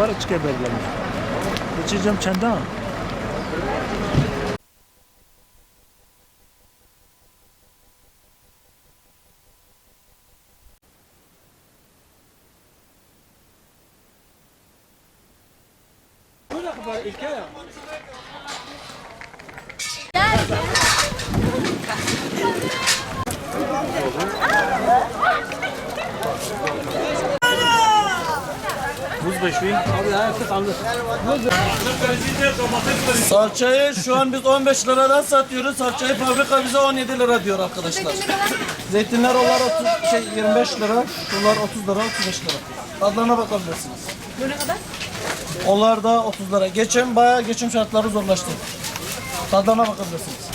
barachke berlam chizam chanda Gel. Salçayı şu an biz 15 liradan satıyoruz. Salçayı fabrika bize 17 lira diyor arkadaşlar. Zeytinler onlar 30, şey 25 lira. Bunlar 30 lira, 35 lira. Tadlarına bakabilirsiniz. Bu ne kadar? Onlar da 30 lira. Geçim bayağı geçim şartları zorlaştı. Tadlarına bakabilirsiniz.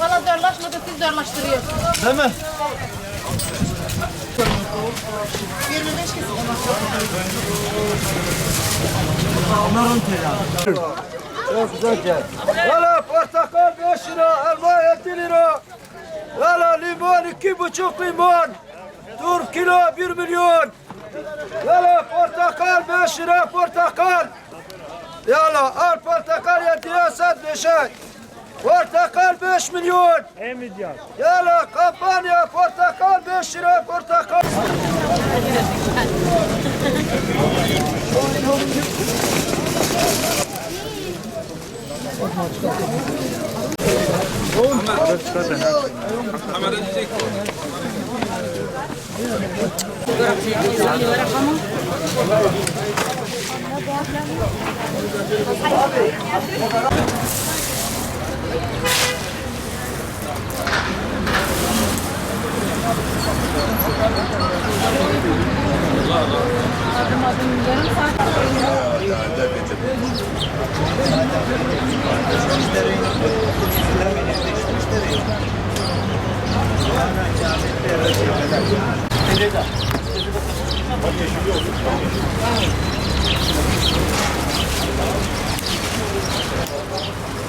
Valla zorlaşmadı siz zorlaştırıyorsunuz. Değil mi? Valla portakal 5 lira, elma 7 lira. Valla limon iki buçuk limon. Turp kilo 1 milyon. Valla portakal 5 lira portakal. Yala al portakal 7'ye sat 5'e. Portakal 5 milyon. En milyar. Yala kampanya portakal 5 lira portakal. Adım adım yarım saat. Thank you.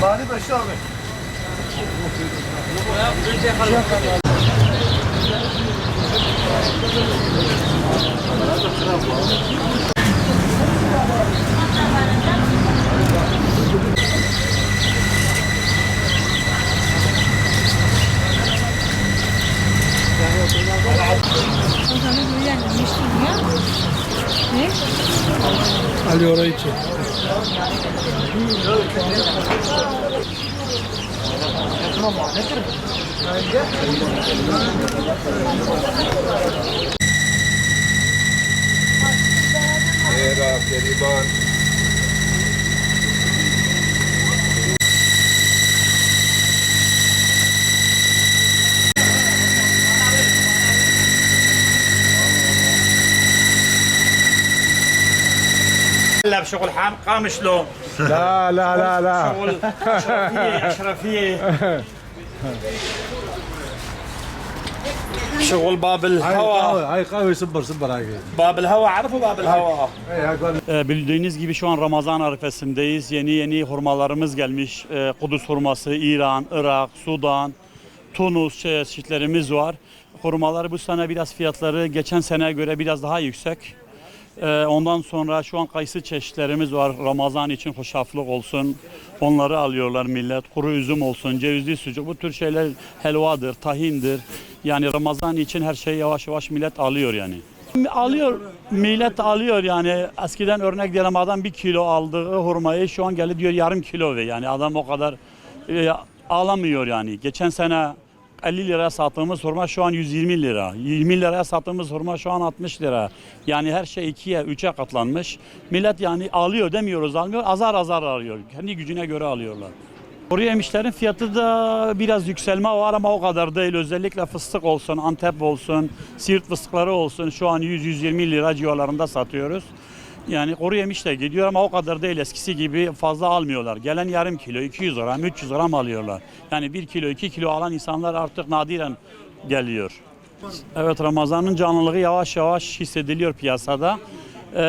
Mali başı abi. Yetmiyor orayı için. Era Keriban بشغل حام قام شلون La la la la. شغل اشرفيه اشرفيه شغل باب الهواء Ay kahve sıfır sıfır ay. باب الهواء عرفوا باب الهواء Ee, Bildiğiniz gibi şu an Ramazan arifesindeyiz. Yeni yeni hurmalarımız gelmiş. Ee, Kudüs hurması, İran, Irak, Sudan, Tunus çeşitlerimiz var. Hurmalar bu sene biraz fiyatları geçen seneye göre biraz daha yüksek. Ee, Ondan sonra şu an kayısı çeşitlerimiz var. Ramazan için hoşaflık olsun. Onları alıyorlar millet. Kuru üzüm olsun, cevizli sucuk. Bu tür şeyler helvadır, tahindir. Yani Ramazan için her şeyi yavaş yavaş millet alıyor yani. Alıyor, millet alıyor yani. Eskiden örnek diyelim adam bir kilo aldığı hurmayı şu an geldi diyor yarım kilo ve yani adam o kadar e, alamıyor yani. Geçen sene 50 liraya sattığımız hurma şu an 120 lira. 20 liraya sattığımız hurma şu an 60 lira. Yani her şey ikiye, üçe katlanmış. Millet yani alıyor demiyoruz almıyor, azar azar alıyor. Kendi gücüne göre alıyorlar. Kuru yemişlerin fiyatı da biraz yükselme var ama o kadar değil. Özellikle fıstık olsun, Antep olsun, Siirt fıstıkları olsun şu an 100-120 lira civarlarında satıyoruz. Yani kuru yemiş de gidiyor ama o kadar değil. Eskisi gibi fazla almıyorlar. Gelen yarım kilo, 200 gram, 300 gram alıyorlar. Yani 1 kilo, 2 kilo alan insanlar artık nadiren geliyor. Evet Ramazan'ın canlılığı yavaş yavaş hissediliyor piyasada. Ee,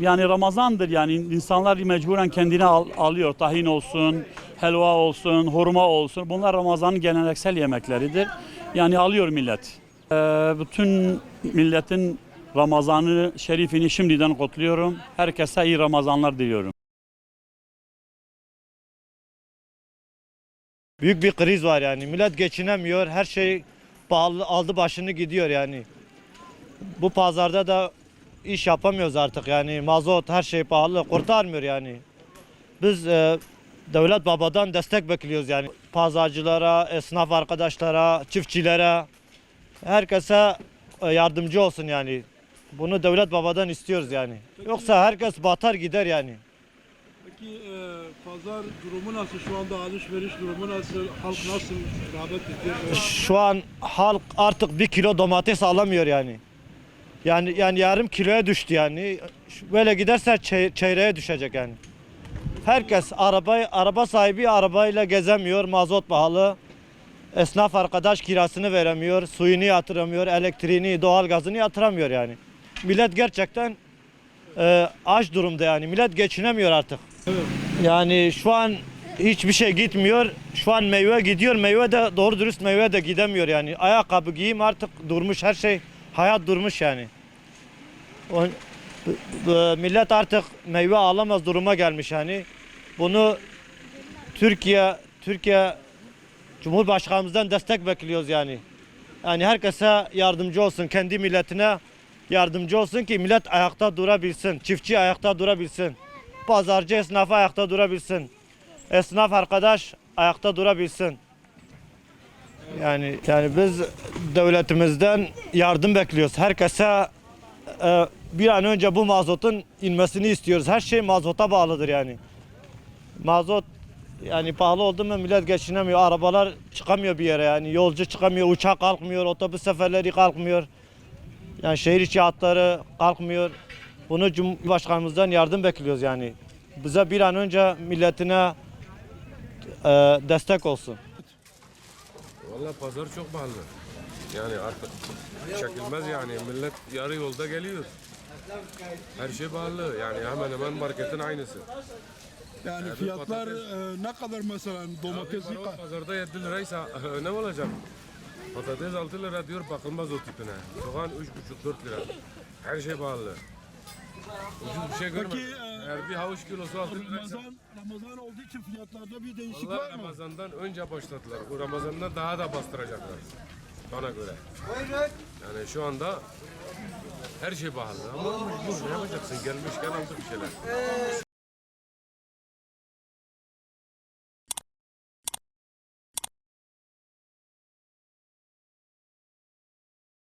yani Ramazandır yani insanlar mecburen kendine al- alıyor. Tahin olsun, helva olsun, hurma olsun. Bunlar Ramazan'ın geleneksel yemekleridir. Yani alıyor millet. Ee, bütün milletin Ramazan'ı şerifini şimdiden kutluyorum. Herkese iyi Ramazanlar diliyorum. Büyük bir kriz var yani. Millet geçinemiyor. Her şey pahalı aldı başını gidiyor yani. Bu pazarda da iş yapamıyoruz artık yani. Mazot her şey pahalı. Kurtarmıyor yani. Biz e, devlet babadan destek bekliyoruz yani. Pazarcılara, esnaf arkadaşlara, çiftçilere herkese e, yardımcı olsun yani. Bunu devlet babadan istiyoruz yani. Yoksa herkes batar gider yani. Peki e, pazar durumu nasıl şu anda alışveriş durumu nasıl halk nasıl rağbet ediyor? Şu an halk artık bir kilo domates alamıyor yani. Yani yani yarım kiloya düştü yani. Şu- Böyle giderse çey- çeyreğe düşecek yani. Herkes arabayı araba sahibi arabayla gezemiyor. Mazot pahalı. Esnaf arkadaş kirasını veremiyor, suyunu yatıramıyor, elektriğini, doğalgazını yatıramıyor yani. Millet gerçekten e, aç durumda yani. Millet geçinemiyor artık. Yani şu an hiçbir şey gitmiyor. Şu an meyve gidiyor. Meyve de doğru dürüst meyve de gidemiyor yani. Ayakkabı giyim artık durmuş her şey. Hayat durmuş yani. O, bu- millet artık meyve alamaz duruma gelmiş yani. Bunu Türkiye Türkiye Cumhurbaşkanımızdan destek bekliyoruz yani. Yani herkese yardımcı olsun. Kendi milletine yardımcı olsun ki millet ayakta durabilsin. Çiftçi ayakta durabilsin. Pazarcı esnafı ayakta durabilsin. Esnaf arkadaş ayakta durabilsin. Yani yani biz devletimizden yardım bekliyoruz. Herkese e, bir an önce bu mazotun inmesini istiyoruz. Her şey mazota bağlıdır yani. Mazot yani pahalı oldu mu millet geçinemiyor. Arabalar çıkamıyor bir yere yani. Yolcu çıkamıyor, uçak kalkmıyor, otobüs seferleri kalkmıyor. Yani şehir içi hatları kalkmıyor. Bunu Cumhurbaşkanımızdan yardım bekliyoruz yani. Bize bir an önce milletine e, destek olsun. Valla pazar çok pahalı. Yani artık çekilmez yani. Millet yarı yolda geliyor. Her şey pahalı. Yani hemen hemen marketin aynısı. Yani fiyatlar e, ne kadar mesela domates Bir marul pazarda 7 liraysa ne olacak? Patates 6 lira diyor bakılmaz o tipine. Soğan 3,5-4 lira. Her şey pahalı. Ucuz bir şey görmedim. e, Eğer bir havuç kilosu 6 liraysa Ramazan, Ramazan olduğu için fiyatlarda bir değişik var mı? Ramazan'dan önce başladılar. Bu Ramazan'dan daha da bastıracaklar. Bana göre. Yani şu anda her şey pahalı ama mecbur ne yapacaksın? Gelmişken aldık bir şeyler.